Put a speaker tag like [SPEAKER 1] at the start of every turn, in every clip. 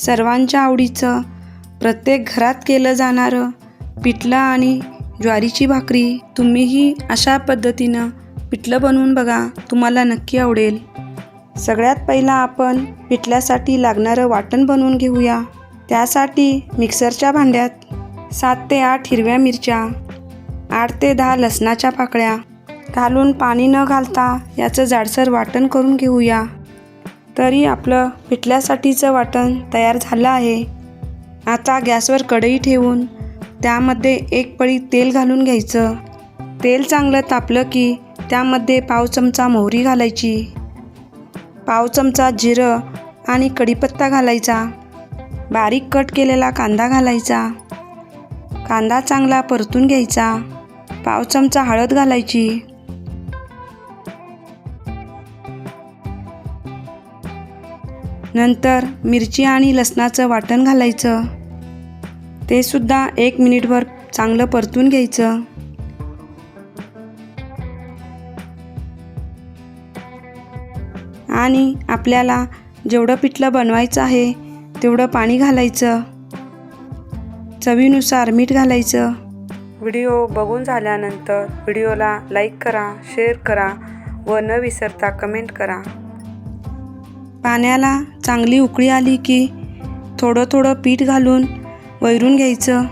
[SPEAKER 1] सर्वांच्या आवडीचं प्रत्येक घरात केलं जाणारं पिठलं आणि ज्वारीची भाकरी तुम्हीही अशा पद्धतीनं पिठलं बनवून बघा तुम्हाला नक्की आवडेल. सगळ्यात पहिला आपण पिठल्यासाठी लागणारं वाटण बनवून घेऊया. त्यासाठी मिक्सरच्या भांड्यात सात ते आठ हिरव्या मिरच्या आठ ते दहा लसणाच्या पाकळ्या घालून पाणी न घालता याचं जाडसर वाटण करून घेऊया. तरी आपलं पिठल्यासाठीचं वाटण तयार झालं आहे. आता गॅसवर कढई ठेवून त्यामध्ये एक पळी तेल घालून घ्यायचं. तेल चांगलं तापलं की त्यामध्ये पाव चमचा मोहरी घालायची. पाव चमचा जिरं आणि कढीपत्ता घालायचा. बारीक कट केलेला कांदा घालायचा. कांदा चांगला परतून घ्यायचा. पाव चमचा हळद घालायची. नंतर मिरची आणि लसणाचं वाटण घालायचं. ते सुद्धा एक मिनिटभर चांगलं परतून घ्यायचं. आणि आपल्याला जेवढं पिठलं बनवायचं आहे तेवढं पाणी घालायचं. चवीनुसार मीठ घालायचं. व्हिडिओ बघून झाल्यानंतर व्हिडिओला लाईक करा शेअर करा व न विसरता कमेंट करा. पाण्याला चांगली उकळी आली की थोडं थोडं पीठ घालून वैरून घ्यायचं.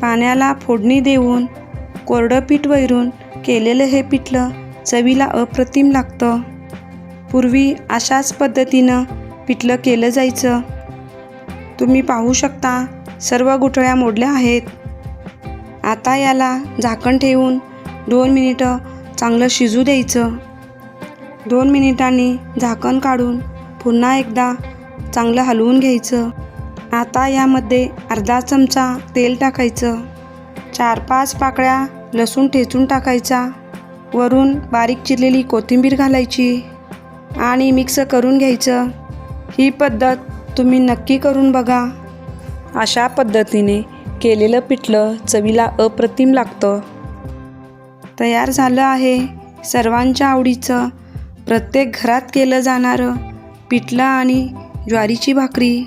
[SPEAKER 1] पाण्याला फोडणी देऊन कोरडं पीठ वैरून केलेलं हे पिठलं चवीला अप्रतिम लागतं. पूर्वी अशाच पद्धतीनं पिठलं केलं जायचं. तुम्ही पाहू शकता सर्व गुठळ्या मोडल्या आहेत. आता याला झाकण ठेवून दोन मिनिटं चांगलं शिजू द्यायचं. दोन मिनिटांनी झाकण काढून पुन्हा एकदा चांगलं हलवून घ्यायचं. आता यामध्ये अर्धा चमचा तेल टाकायचं. चार पाच पाकळ्या लसूण ठेचून टाकायचा. वरून बारीक चिरलेली कोथिंबीर घालायची आणि मिक्स करून घ्यायचं. ही पद्धत तुम्ही नक्की करून बघा. अशा पद्धतीने केलेलं पिठलं चवीला अप्रतिम लागतं. तयार झालं आहे सर्वांच्या आवडीचं प्रत्येक घरात केलं जाणारं पिठलं आणि ज्वारीची भाकरी.